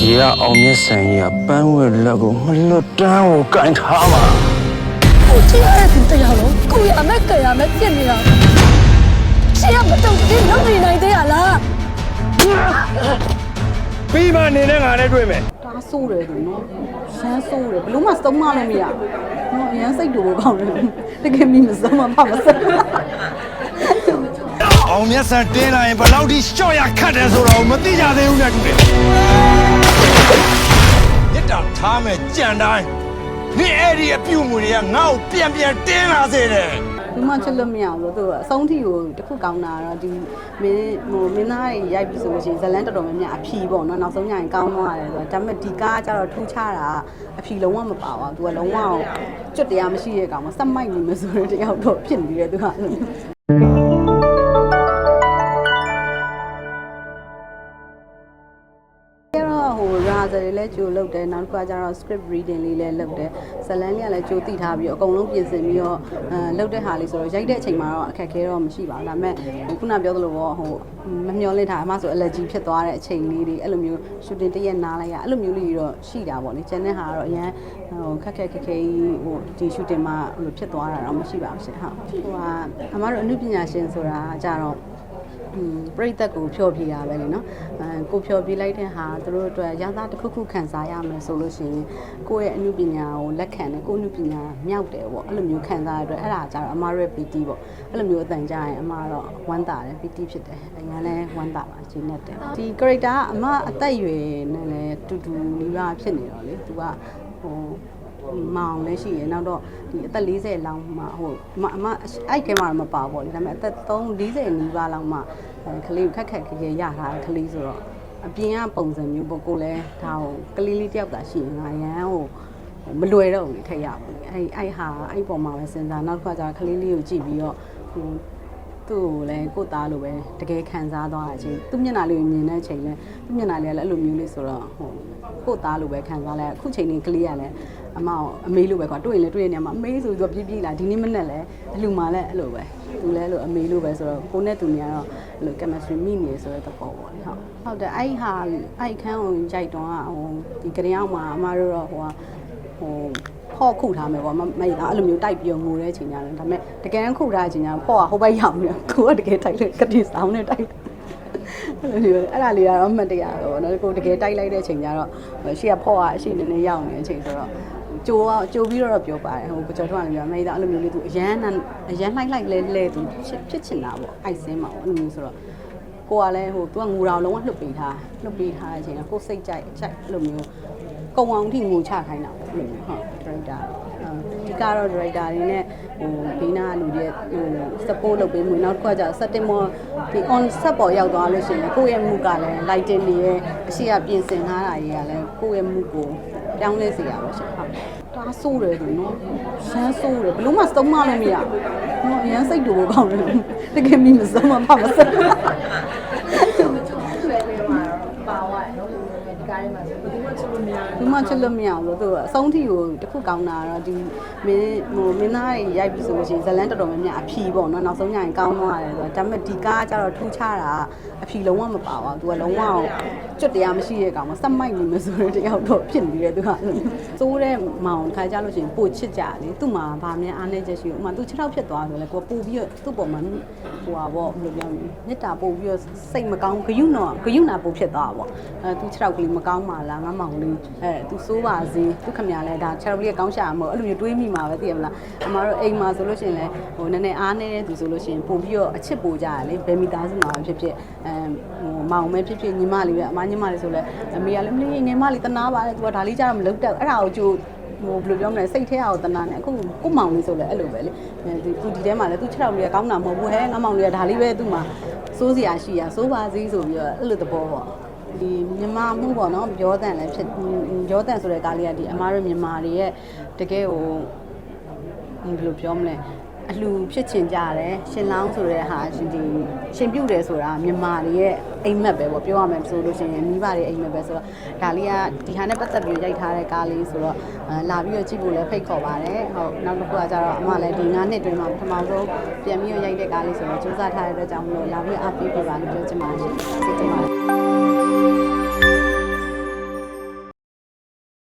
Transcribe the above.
ဒီကအောင်မြတ်ဆန်ကြီးကပန်းဝဲလက်ကိုမလွတ်တမ်းကိုကန်ထားမှာကိုချစ်ရတဲ့သူတရားလုံးကိုရမဲ့ကြရမဲ့ဖြစ်နေတာချစ်ရမတော့ဒီလုံးနေနိုင်သေးရလားပြီးမှနေနဲ့ငါနဲ့တွေ့မယ်တားဆိုးတယ်သူနော်ရမ်းဆိုးတယ်ဘလို့မှစုံမလို့မရဘူးနော်အရမ်းစိတ်တူဖို့ကောင်းတယ်တကယ်မိမစုံမဖမစအောင်မြတ်ဆန်တင်းလာရင်ဘယ်လောက်ထိရှော့ရခတ်တယ်ဆိုတော့မသိကြသေးဘူးနဲ့တူတယ် မြစ်တာထားမယ်ကြံတိုင်းနေအဲ့ဒီအပြုတ်မှုတွေကငါ့ကိုပြန်ပြန်တင်းလာစေတယ်ဘူးမှချစ်လို့မရဘူးသူကအဆုံးထိကိုတစ်ခုကောင်းတာတော့ဒီမင်းဟိုမင်းသားကြီးရိုက်ပြီဆိုလို့ရှိရင်ဇလန်းတော်တော်များများအဖြီပေါ့နော်နောက်ဆုံးညရင်ကောင်းသွားတယ်ဆိုတော့ဒါပေမဲ့ဒီကားကကျတော့ထူးခြားတာအဖြီလုံးဝမပါပါဘူးသူကလုံးဝကျွတ်တရားမရှိတဲ့ကောင်မစက်မိုက်နေမှဆိုတဲ့တယောက်တော့ဖြစ်နေတယ်သူက တော့ဟို rehearsal တွေလည်းကြိုလုပ်တယ်နောက်တစ်ခါကျတော့ script reading လေးလည်းလုပ်တယ်ဇတ်လန်းလေးကလည်းကြိုသိထားပြီးတော့အကုန်လုံးပြင်ဆင်ပြီးတော့အဲလုပ်တဲ့ဟာလေးဆိုတော့ရိုက်တဲ့အချိန်မှာတော့အခက်အခဲတော့မရှိပါဘူးဒါပေမဲ့ခုနပြောသလိုပေါ့ဟိုမမျောလင့်ထားအမှဆို allergy ဖြစ်သွားတဲ့အချိန်လေးတွေအဲ့လိုမျိုး shooting တစ်ရက်နားလိုက်ရအဲ့လိုမျိုးလေးတွေတော့ရှိတာပေါ့လေကျန်တဲ့ဟာကတော့အရန်ဟိုခက်ခက်ခက်ခဲကြီးဟိုဒီ shooting မှာဟိုလိုဖြစ်သွားတာတော့မရှိပါဘူးရှင်ဟုတ်ဟိုကအမတို့အမှုပညာရှင်ဆိုတာကြတော့อืม ပြိသက်ကိုဖြောပြတာပဲလေနော်အဲကိုဖြောပြလိုက်တဲ့ဟာသူတို့အတွက်ရသားတစ်ခုခုခံစားရမယ်ဆိုလို့ရှိရင်ကိုယ့်ရဲ့အမှုပညာကိုလက်ခံတယ်ကိုယ့်အမှုပညာမြောက်တယ်ပေါ့အဲ့လိုမျိုးခံစားရတဲ့အတွက်အဲ့ဒါကြတော့အမားရဲ့ PT ပေါ့အဲ့လိုမျိုးအတန်ကြရင်အမားတော့ဝမ်းသာတယ် PT ဖြစ်တယ်အရင်လည်းဝမ်းသာပါရှင်းနေတယ်ဒီ character ကအမအသက်အရွယ်နဲ့လည်းတူတူနီးပါးဖြစ်နေတော့လေသူကဟို မောင်လည်းရှိရယ်နောက်တော့ဒီအသက်40လောက်မှဟိုအမအမအဲ့ကဲမှာတော့မပါပေါ့လေဒါပေမဲ့အသက်3 40နီးပါးလောက်မှအဲကလေးကိုခက်ခက်ခဲခဲရထားတဲ့ကလေးဆိုတော့အပြင်ကပုံစံမျိုးပေါ့ကိုလည်းဒါဟိုကလေးလေးတယောက်သာရှိရင်ငါရန်ဟိုမလွယ်တော့ဘူးလေထက်ရပါဘူးအဲ့အဲ့ဟာအဲ့ပုံမှာပဲစဉ်းစားနောက်တစ်ခါကျတော့ကလေးလေးကိုကြည့်ပြီးတော့ဟို သူ့ကိုလည်းကိုသားလိုပဲတကယ်ခံစားသွားတဲ့အချိန်သူ့မျက်နှာလေးကိုမြင်တဲ့အချိန်လဲသူ့မျက်နှာလေးကလည်းအဲ့လိုမျိုးလေးဆိုတော့ဟိုကိုသားလိုပဲခံစားလိုက်အခုချိန်လေးကလေးကလည်းအမအောင်အမေလိုပဲကွာတွေ့ရင်လည်းတွေ့ရနေမှာအမေဆိုတော့ပြပြလာဒီနေ့မနေ့လည်းအလူမှလည်းအဲ့လိုပဲသူလည်းအဲ့လိုအမေလိုပဲဆိုတော့ကိုနဲ့သူနေကတော့အဲ့လို chemistry မိနေဆိုတဲ့သဘောပေါ့လေဟုတ်ဟုတ်တယ်အဲ့ဟာအဲ့ခန်းကိုရိုက်တော့ဟိုဒီကရင်အောင်မှာအမတို့တော့ဟို ဟိုဖော့ခုထားမယ်ပေါ့မမအဲ့လိုမျိုးတိုက်ပြီးငိုတဲ့အချိန်ညာတယ်ဒါပေမဲ့တကယ်ခုထားတဲ့အချိန်ညာဖော့ကဟိုဘက်ရောက်နေတယ်ကိုကတကယ်တိုက်လို့ကတိဆောင်နဲ့တိုက်အဲ့လိုမျိုးအဲ့ဒါလေးကတော့အမှတ်တရပဲပေါ့နော်ကိုတကယ်တိုက်လိုက်တဲ့အချိန်ကျတော့ရှေ့ကဖော့ကအရှိနေနေရောက်နေတဲ့အချိန်ဆိုတော့ကြိုးကြိုးပြီးတော့ပြောပါတယ်ဟိုကျော်ထွန်းကလည်းပြောမိသားအဲ့လိုမျိုးလေးသူအရန်အရန်လိုက်လိုက်လဲလဲသူဖြစ်ချင်တာပေါ့အိုက်စင်းမှာပေါ့အဲ့လိုမျိုးဆိုတော့ကိုကလည်းဟိုသူကငူတော်လုံးဝလှုပ်ပေးထားလှုပ်ပေးထားတဲ့အချိန်ကကိုစိတ်ကြိုက်ကြိုက်အဲ့လိုမျိုး ကုံအောင်ထိငူချခိုင်းတာပေါ့အဲ့လိုမျိုးဟုတ်ဒရိုက်တာဒီကတော့ဒရိုက်တာတွေနဲ့ဟိုဘေးနာလူတွေဟို support လုပ်ပေးမှုနောက်တစ်ခါကျစက်တင်မောဒီ on set ပေါ်ရောက်သွားလို့ရှိရင်ကိုယ့်ရဲ့မှုကလည်း lighting တွေရဲ့အရှိအပြင်ဆင်ထားတာတွေကလည်းကိုယ့်ရဲ့မှုကိုပြောင်းလဲစေရပါရှင်ဟုတ်တားဆိုးတယ်သူနော်ရမ်းဆိုးတယ်ဘလို့မှစုံမလို့မရဘူးနော်ရမ်းစိတ်တူဖို့ကောင်းတယ်တကယ်မိမစုံမဖမစ က်ဘူးမှချစ်လို့မရဘူးသူကအဆုံးထိကိုတစ်ခုကောင်းတာတော့ဒီမင်းဟိုမင်းသားကြီးရိုက်ပြီဆိုလို့ရှိရင်ဇလန်းတော်တော်များများအဖြီပေါ့နော်နောက်ဆုံးညရင်ကောင်းသွားတယ်ဆိုတော့ဒါပေမဲ့ဒီကားကကျတော့ထူးခြားတာအဖြီလုံးဝမပါပါဘူးသူကလုံးဝကျွတ်တရားမရှိတဲ့ကောင်မစက်မိုက်နေမှဆိုတဲ့တယောက်တော့ဖြစ်နေတယ်သူကစိုးတဲ့မောင်ခါကြလို့ရှိရင်ပို့ချစ်ကြလေသူ့မှာဗာမြန်အားနေချက်ရှိဘူးဥမာသူ6ထောက်ဖြစ်သွားဆိုလဲကိုပို့ပြီးတော့သူ့ပေါ်မှာဟိုပါပေါ့ဘယ်လိုပြောမလဲမေတ္တာပို့ပြီးတော့စိတ်မကောင်းဂယုဏဂယုဏပို့ဖြစ်သွားပေါ့အဲသူ6ထောက်ကလေးမကောင်းပါလားငါမောင်လေးအဲသူစိုးပါစေသူခမရလဲဒါ6ထောက်ကလေးကောင်းရှာမှာအဲ့လိုမျိုးတွေးမိမှာပဲသိရမလားအမတို့အိမ်မှာဆိုလို့ရှိရင်လဲဟိုနည်းနည်းအားနေတဲ့သူဆိုလို့ရှိရင်ပို့ပြီးတော့အချစ်ပို့ကြရလေဘယ်မိသားစုမှာဖြစ်ဖြစ်အဲဟိုမောင်မဲဖြစ်ဖြစ်ညီမလေးပဲအမညီမလေးဆိုလဲအမေကလည်းမလေးငယ်မလေးတနာပါတယ်သူကဒါလေးကြတော့မလုပ်တတ်အဲ့ဒါကိုကြိုးဟိုဘယ်လိုပြောမလဲစိတ်ထဲအောင်တနာနဲ့အခုကိုမောင်လေးဆိုလဲအဲ့လိုပဲလေဒီသူဒီထဲမှာလဲသူ6ထောက်လေးကကောင်းတာမဟုတ်ဘူးဟဲ့ငါမောင်လေးကဒါလေးပဲသူ့မှာစိုးစရာရှိရစိုးပါစည်းဆိုပြီးတော့အဲ့လိုသဘောပေါ့ ဒီမြန်မာမှုပေါ့နော်ပြောတန်လည်းဖြစ်ပြောတန်ဆိုတဲ့ကားလေးကဒီအမားတို့မြန်မာတွေရဲ့တကယ်ဟိုဘယ်လိုပြောမလဲ အလှဖြစ်ချင်ကြတယ်ရှင်လောင်းဆိုတဲ့ဟာရှင်ဒီရှင်ပြုတ်တယ်ဆိုတာမြန်မာတွေရဲ့အိမ်မက်ပဲပေါ့ပြောရမယ်ဆိုလို့ရှိရင်မိဘတွေအိမ်မက်ပဲဆိုတော့ဒါလေးကဒီဟာနဲ့ပတ်သက်ပြီးရိုက်ထားတဲ့ကားလေးဆိုတော့လာပြီးတော့ကြည့်ဖို့လည်းဖိတ်ခေါ်ပါတယ်ဟုတ်နောက်တစ်ခုကကျတော့အမလည်းဒီ9နှစ်တွင်းမှာပထမဆုံးပြန်ပြီးရိုက်တဲ့ကားလေးဆိုတော့စူးစမ်းထားတဲ့အတွက်ကြောင့်မလို့လာပြီးအားပေးပြပါလို့ပြောချင်ပါတယ်ရှင်ကျေးဇူးတင်ပါတယ်